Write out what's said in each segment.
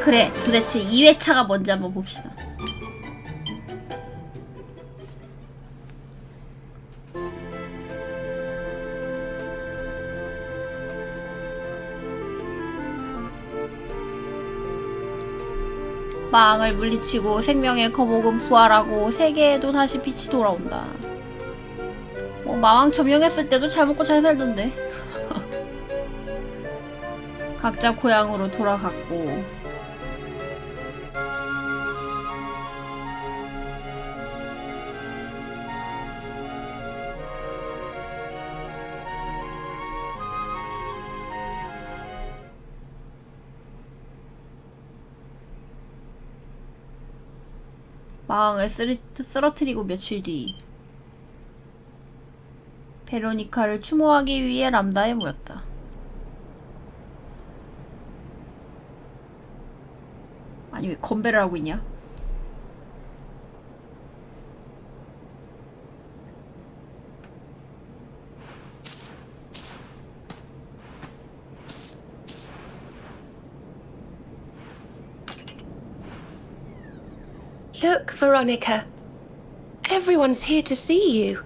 그래 도대체 2회차가 뭔지 한번 봅시다 망을 물리치고 생명의 거목은 부활하고 세계에도 다시 빛이 돌아온다. 뭐 마왕 점령했을 때도 잘 먹고 잘 살던데. 각자 고향으로 돌아갔고 마왕을 쓰리, 쓰러뜨리고 며칠 뒤 베로니카를 추모하기 위해 람다에 모였다. 아니 왜 건배를 하고 있냐? Veronica. Everyone's here to see you.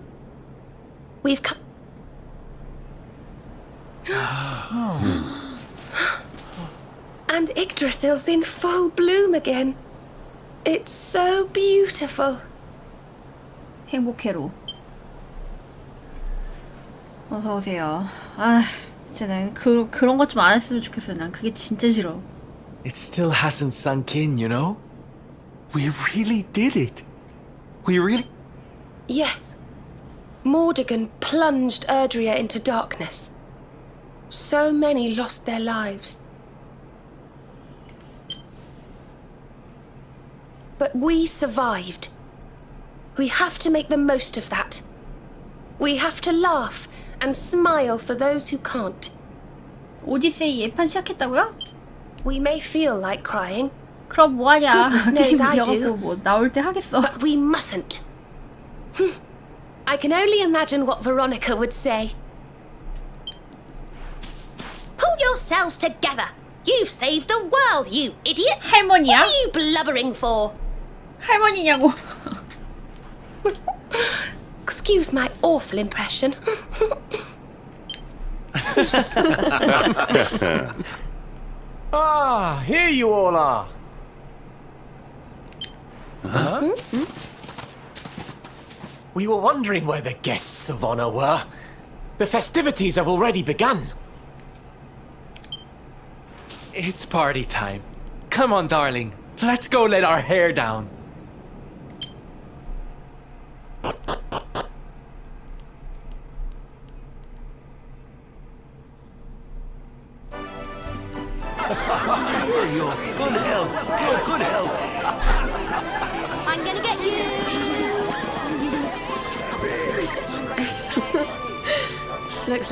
We've come. and Yggdrasil's in full bloom again. It's so beautiful. 행복해로. 어서 오세요. 아, 진짜 난 그, 그런 것 좀 안 했으면 좋겠어요. 난 그게 진짜 싫어. It still hasn't sunk in, you know? We really did it. We really. Yes. Mordegon plunged Erdria into darkness. So many lost their lives. But we survived. We have to make the most of that. We have to laugh and smile for those who can't. 오디세이 예판 시작했다고요? We may feel like crying, 그럼 뭐하냐? Goodness knows I do. 게임 뭐 나올 때 하겠어. but we mustn't. I can only imagine what Veronica would say. Pull yourselves together! You've saved the world, you idiots! 할머니야? What are you blubbering for? 할머니냐고. Excuse my awful impression. Ah, here you all are. Huh? Hmm? Hmm? Hmm? We were wondering where the guests of honor were. The festivities have already begun. It's party time. Come on, darling. Let's go let our hair down.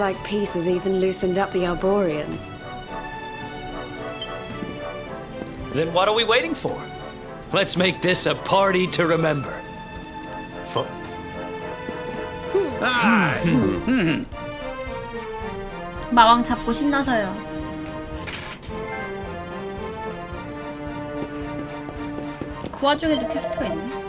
like peace has even loosened up the Arborians. Then what are we waiting for? Let's make this a party to remember. For 마왕 잡고 신나서요. 그 와중에도 퀘스트가 있네.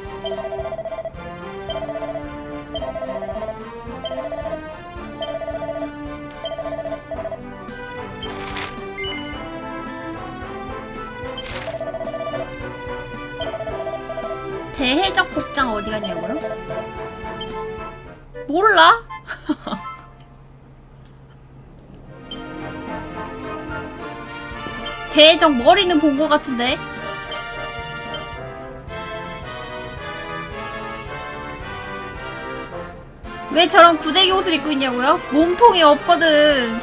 대해적 복장 어디 갔냐고요? 몰라? 대적 머리는 본 것 같은데. 왜 저런 구데기 옷을 입고 있냐고요? 몸통이 없거든.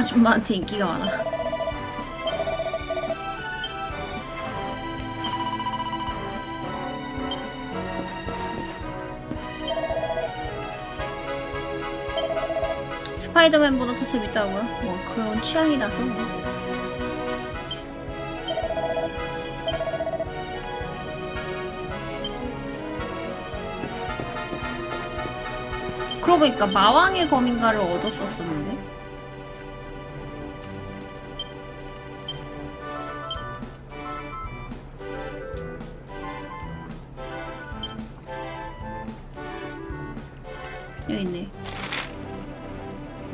아줌마한테 인기가 많아. 스파이더맨보다 더 재밌다고요? 뭐 그런 취향이라서. 그러고 보니까 마왕의 검인가를 얻었었었는데.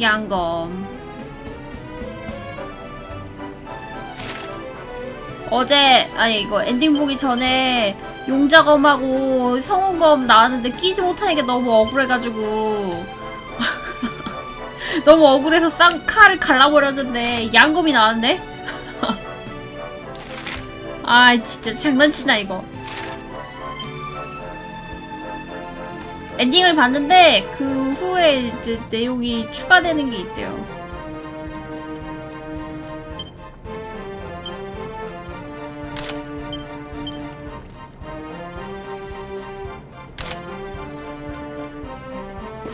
양검. 어제 아니 이거 엔딩 보기 전에 용자검하고 성운검 나왔는데 끼지 못하는 게 너무 억울해가지고 너무 억울해서 쌍 칼을 갈라버렸는데 양검이 나왔네? 아 진짜 장난치나 이거 엔딩을 봤는데 그 후에 이제 내용이 추가되는 게 있대요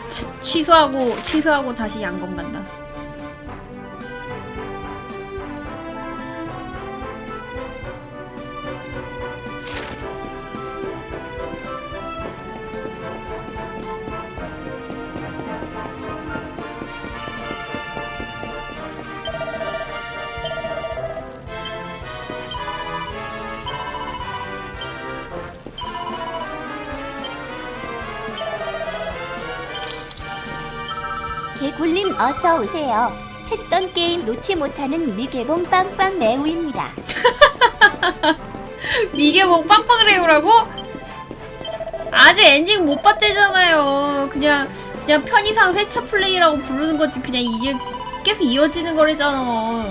취- 취소하고 취소하고 다시 양검 간다. 개굴님 어서 오세요. 했던 게임 놓지 못하는 미개봉 빵빵 매우입니다. 뭐 빵빵레오라고? 아직 엔딩 못 봤대잖아요. 그냥 그냥 편의상 회차 플레이라고 부르는 거지. 그냥 이게 계속 이어지는 거래잖아.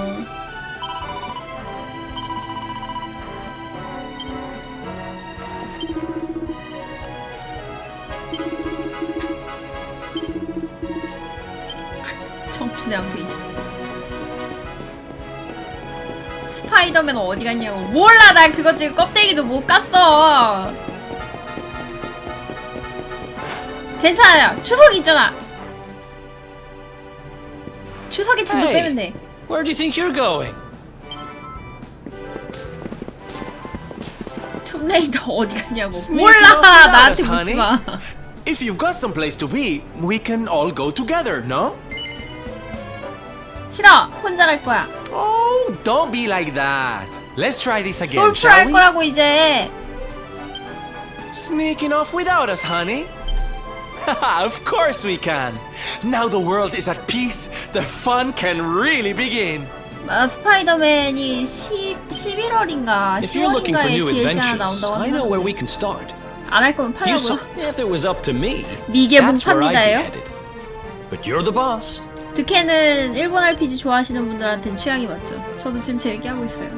어디 갔냐고. 몰라, 나 그거 지금 껍데기도 못 깠어. 괜찮아요. 추석 있잖아. 추석에 진도 Hey. 빼면 돼. Where do you think you're going? 툼레이더 어디 갔냐고. Sneaking 몰라, 나한테 us, 묻지 honey. 마. If you've got some place to be, we can all go together, no? 싫어, 혼자 갈 거야. Oh, don't be like that. Let's try this again, 솔플 shall 할 we? 거라고 이제. Sneaking off without us, honey? of course we can. Now the world is at peace, the fun can really begin. 아, 스파이더맨이 10, 11월인가 If you're looking for 10월인가에 new DLC 하나 adventures, 나온다고 I know where 하는데 we can start. 안할 거면 You saw, 팔라고요. if it was up to me, 미개봉 that's where I'd be 팝니다예요. headed. But you're the boss. 득해는 일본 RPG 좋아하시는 분들한테는 취향이 맞죠. 저도 지금 재밌게 하고 있어요.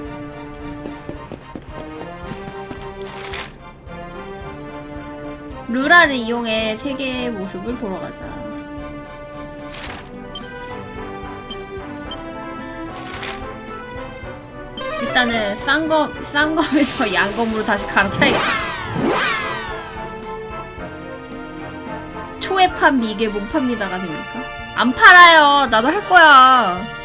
루라를 이용해 세계의 모습을 보러 가자. 일단은 쌍검 쌍검에서 양검으로 다시 갈아타야겠다. 초회판 미개봉 팝니다가 됩니까? 안 팔아요. 나도 할 거야.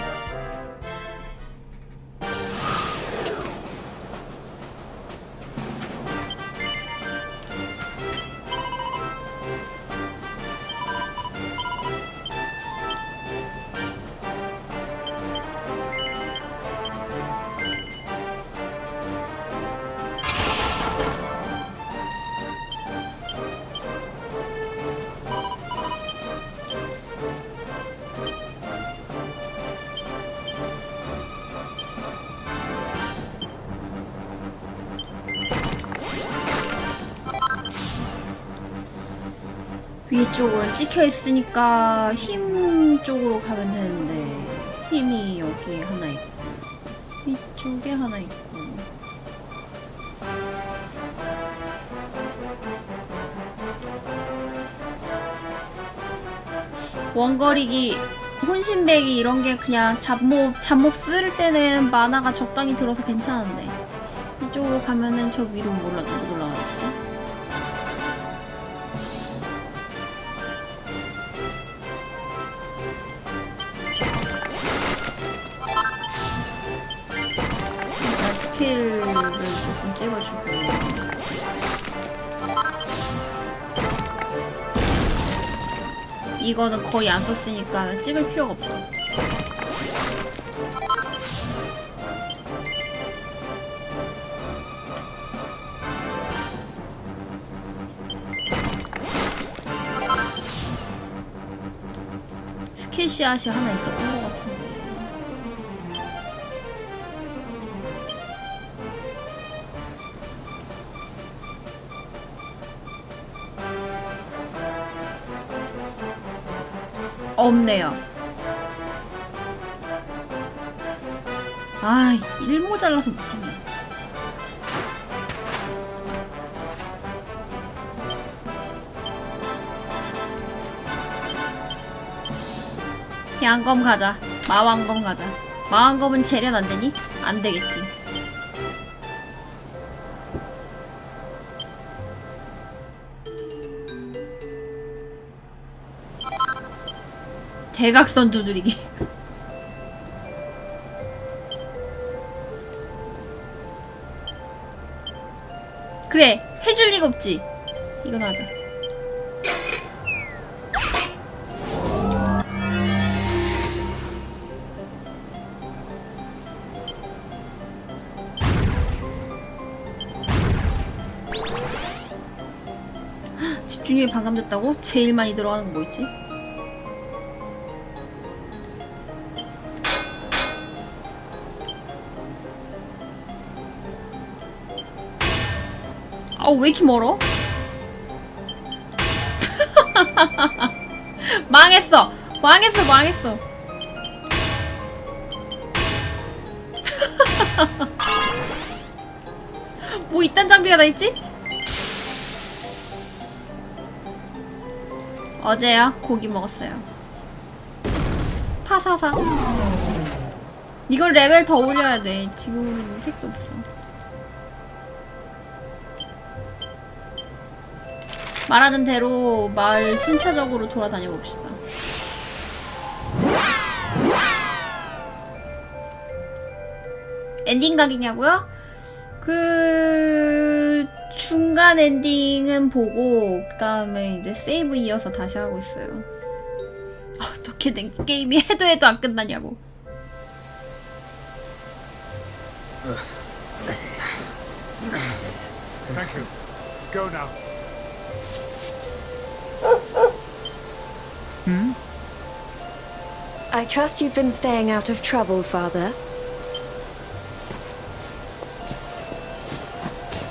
위쪽은 찍혀 있으니까 힘 쪽으로 가면 되는데 힘이 여기 하나 있고 이쪽에 하나 있고. 원거리기 혼신배기 이런 게 그냥 잡몹 잡몹 쓸 때는 만화가 적당히 들어서 괜찮은데 이쪽으로 가면은 저 위로 몰라 누 이거는 거의 안 썼으니까 찍을 필요가 없어. 스킬 씨앗이 하나 있었던 것 같은 없네요. 아, 일 모자라서 못 찍네. 양검 가자. 마왕검 가자. 마왕검은 재련 안 되니? 안 되겠지. 대각선 두드리기. 그래, 해줄 리가 없지. 이건 하자. 집중력이 반감됐다고? 제일 많이 들어가는 거 뭐 있지? 아우 왜 이렇게 멀어? 망했어. 망했어 망했어. 뭐 이딴 장비가 다 있지? 어제요 고기 먹었어요. 파사사. 이걸 레벨 더 올려야 돼. 지금은 택도 없어 말하는 대로 마을 순차적으로 돌아다녀 봅시다. 엔딩 각이냐고요? 그 중간 엔딩은 보고 그다음에 이제 세이브 이어서 다시 하고 있어요. 어떻게 된 게임이 해도 해도 안 끝나냐고. Thank you. Go now. I trust you've been staying out of trouble, Father.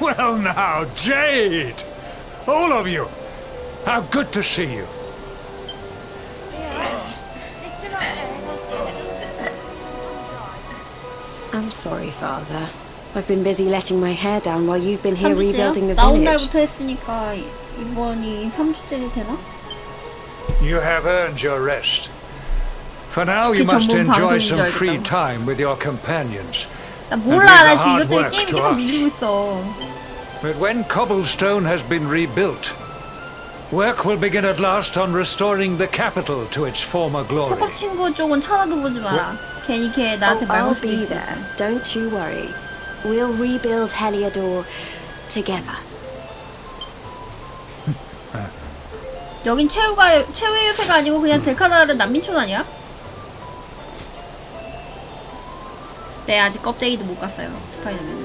Well, now, Jade! All of you! How good to see you. I'm sorry, Father. I've been busy letting my hair down while you've been here 3주째요? rebuilding the 나온 village. 날부터 했으니까 이번이 3주째 되나? You have earned your rest. For now, you 특히 must 전문 enjoy 방송인 줄 some free 알겠다. time with your companions. 나 And 몰라 leave 나 the 지금 hard 이것 때문에 work 게임이 to 계속 us. 밀리고 있어 But when cobblestone has been rebuilt, work will begin at last on restoring the capital to its former glory. 소꿉친구 쪽은 쳐다도 보지 마라 괜히 걔 나한테 Oh, 말 걸 I'll 수도 be 있어 there. Don't you worry. We'll rebuild Heliodor together. 여긴 최후가 최후의 요새가 아니고 그냥 델카나르 난민촌 아니야? 네 아직 껍데기도 못 갔어요 스파이더맨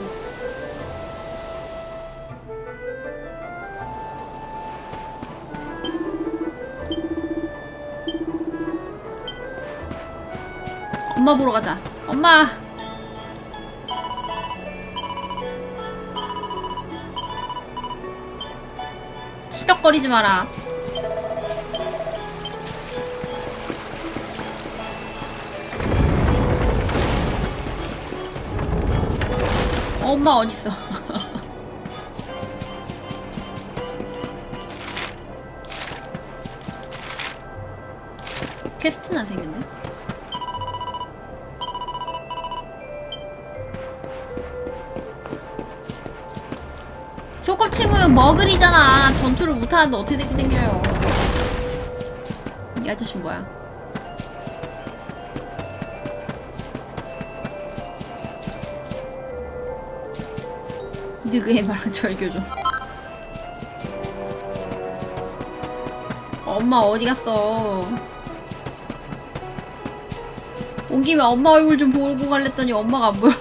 엄마 보러 가자. 엄마! 치덕거리지 마라 엄마 어딨어? 퀘스트는 안 생겼네. 소꿉친구는 머글이잖아. 전투를 못하는데 어떻게 되게 생겨요. 이 아저씨 뭐야? 말한 절교 좀. 엄마 어디 갔어? 온 김에 엄마 얼굴 좀 보고 갈랬더니 엄마가 안 보여.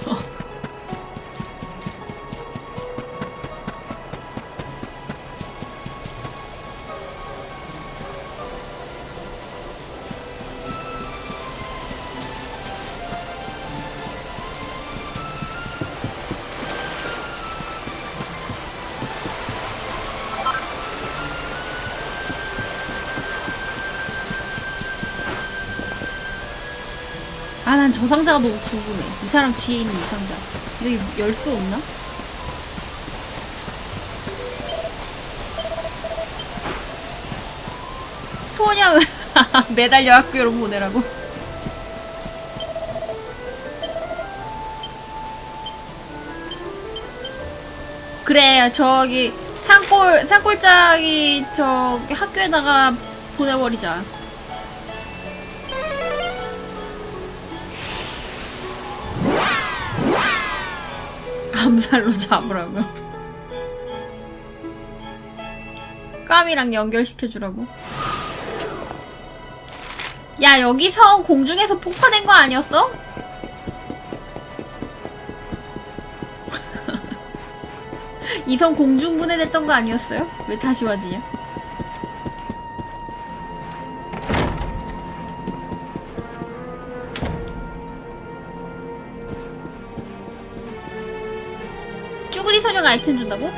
저 상자가 너무 궁금해. 이 사람 뒤에 있는 이 상자. 이거 열수 없나? 소녀 매달려 학교로 보내라고. 그래, 저기 산골 산골짜기 저기 학교에다가 보내버리자. 암살로 잡으라고. 까미랑 연결시켜주라고. 야, 여기서 공중에서 폭파된 거 아니었어? 이성 공중 분해됐던 거 아니었어요? 왜 다시 와지냐? 아이템 준다고?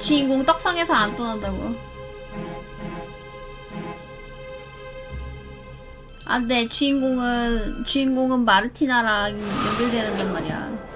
주인공 떡상에서 안 떠난다고. 안 돼, 주인공은, 주인공은 마르티나랑 연결되는단 말이야.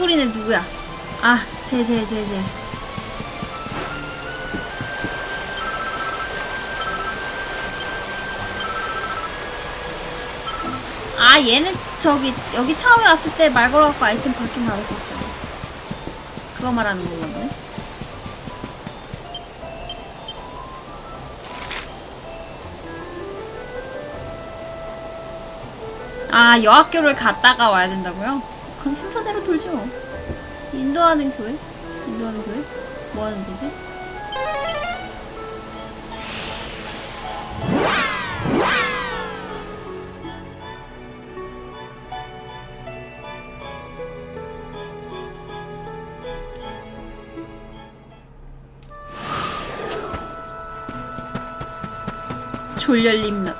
쭈구리는 누구야? 아, 쟤, 쟤, 쟤, 쟤. 아 얘는 저기 여기 처음에 왔을 때 말 걸어갖고 아이템 받긴 받았었어요 그거 말하는 건가 보네 아 여학교를 갔다가 와야 된다고요? 순서대로 돌지 뭐 인도하는 교회? 인도하는 교회? 뭐 하는 거지? 졸렬림 나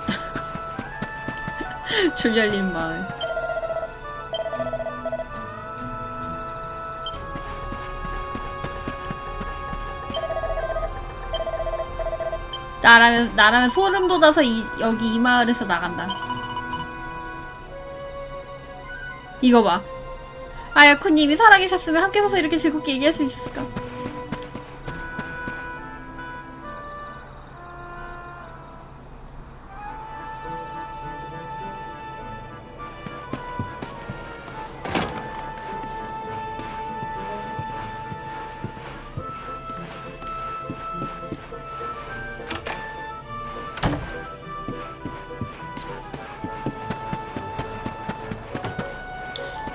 졸렬림 마을 나라면 나라면 소름 돋아서 이 여기 이 마을에서 나간다. 이거 봐. 아야쿠님이 살아계셨으면 함께 서서 이렇게 즐겁게 얘기할 수 있었을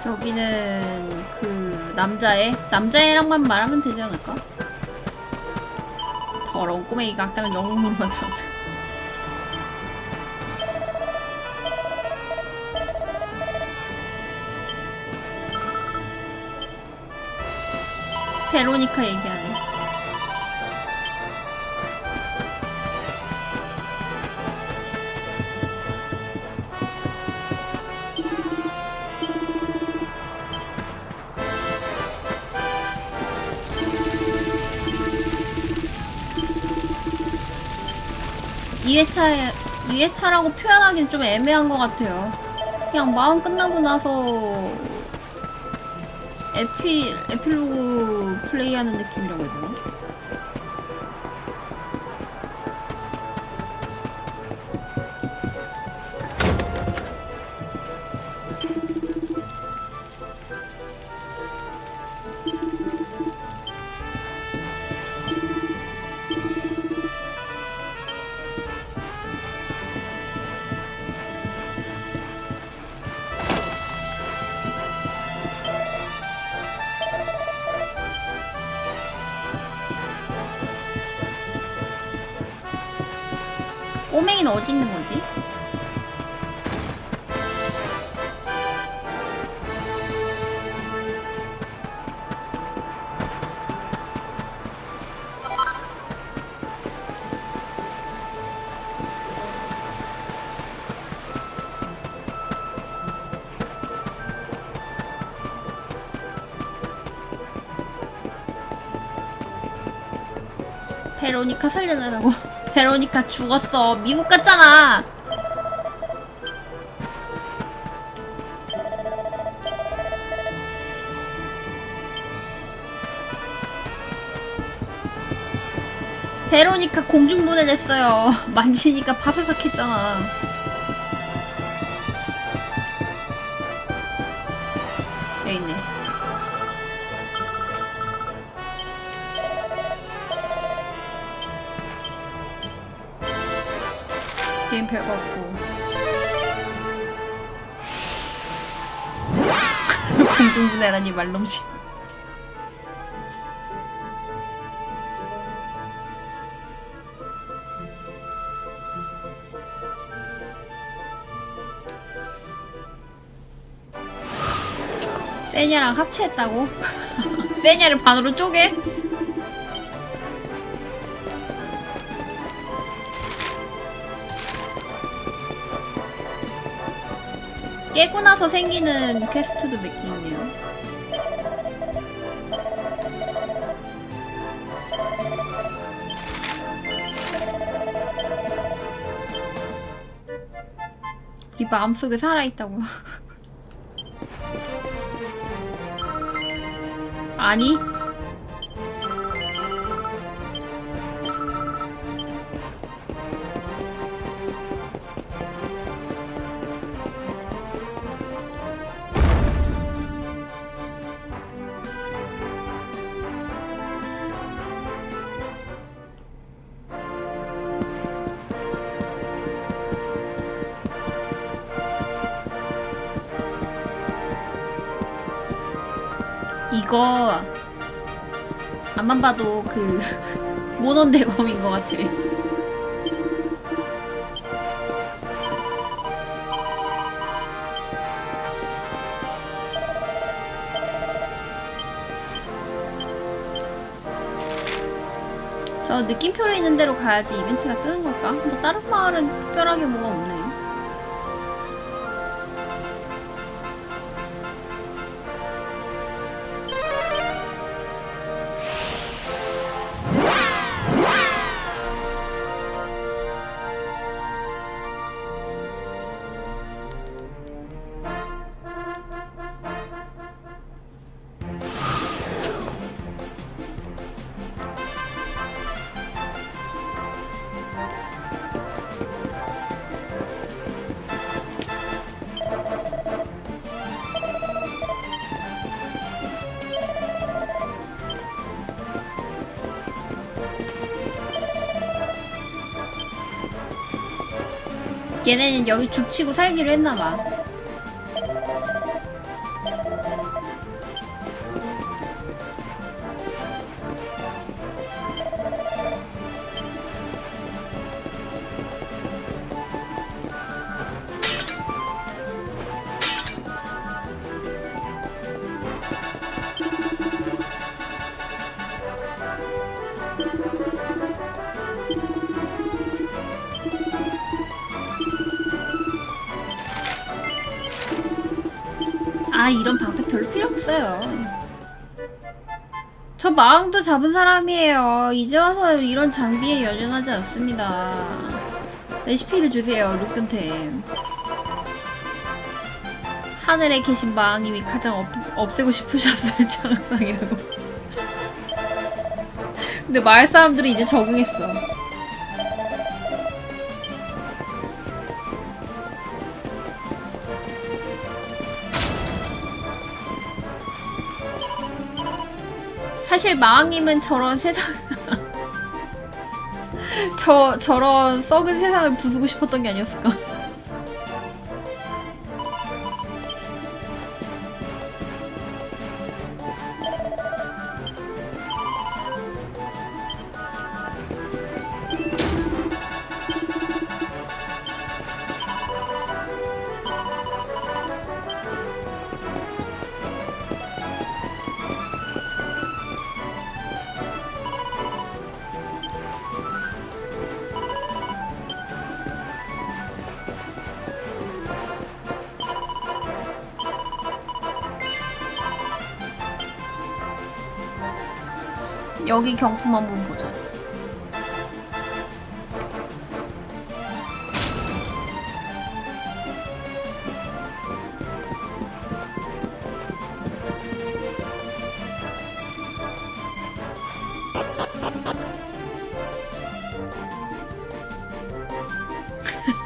여기는 그 남자애 남자애랑만 말하면 되지 않을까? 더러운 꼬맹이가 악당을 영웅으로 만들었다. 베로니카 얘기하 2회차 2회차라고 표현하기는 좀 애매한 것 같아요. 그냥 마음 끝나고 나서 에피 에필로그 플레이하는 느낌이라고 해야 되나? 베로니카 살려내라고. 베로니카 죽었어. 미국 갔잖아. 베로니카 공중분해됐어요. 만지니까 바사삭 했잖아. 공중분해라니 말놈씨. 세냐랑 합체했다고? 세냐를 반으로 쪼개? 깨고 나서 생기는 퀘스트도 몇 개 있네요. 우리 마음속에 살아있다고. 아니? 이거 안만 봐도 그 모논 대검인 것 같아. 저 느낌표로 있는 대로 가야지 이벤트가 뜨는 걸까? 뭐 다른 마을은 특별하게 뭐가 없네. 얘네는 여기 죽치고 살기로 했나봐. 없어요. 저 마왕도 잡은 사람이에요. 이제 와서 이런 장비에 연연하지 않습니다. 레시피를 주세요, 루편템. 하늘에 계신 마왕님이 가장 없, 없애고 싶으셨을 장상이라고. 근데 마을 사람들이 이제 적응했어. 사실 마왕님은 저런 세상 저 저런 썩은 세상을 부수고 싶었던 게 아니었을까? 여기 경품 한번 보자.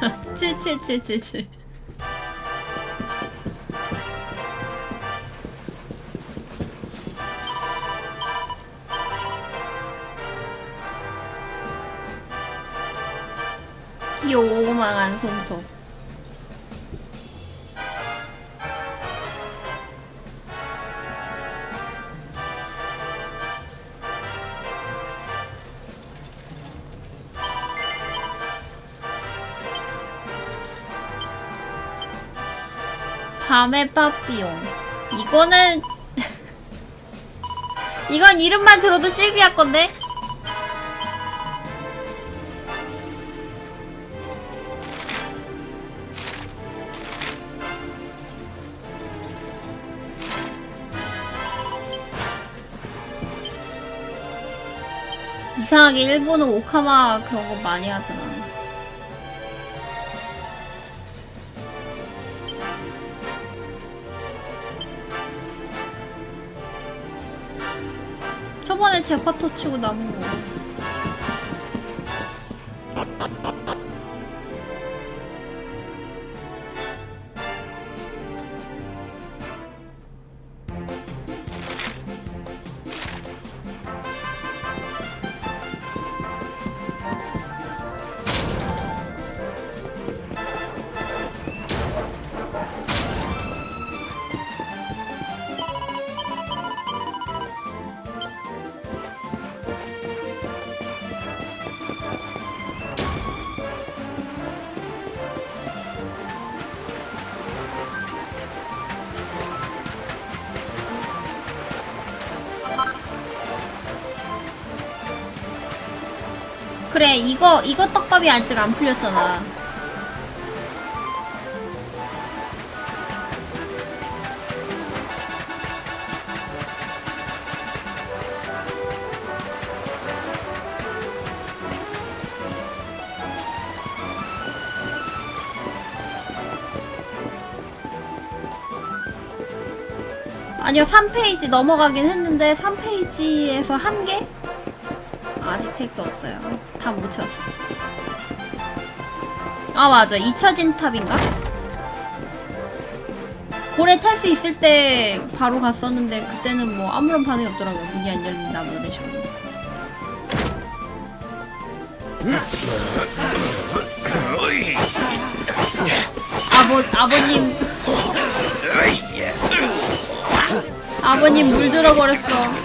칠칠칠칠칠. 요망한 손톱. 밤의 빠삐용. 이거는 이건 이름만 들어도 실비아 건데. 이상하게 일본은 오카마 그런 거 많이 하더라. 저번에 제파토 치고 남은 거. 이거 이거 떡밥이 아직 안 풀렸잖아. 아니요 3페이지 넘어가긴 했는데 3페이지에서 한 개? 아직 택도 없어요. 다 못 채웠어. 아 맞아 잊혀진 탑인가? 고래 탈 수 있을 때 바로 갔었는데 그때는 뭐 아무런 반응이 없더라고요. 문이 안 열린다 뭐 이런 식으로. 아버 아버님 아버님 물들어 버렸어.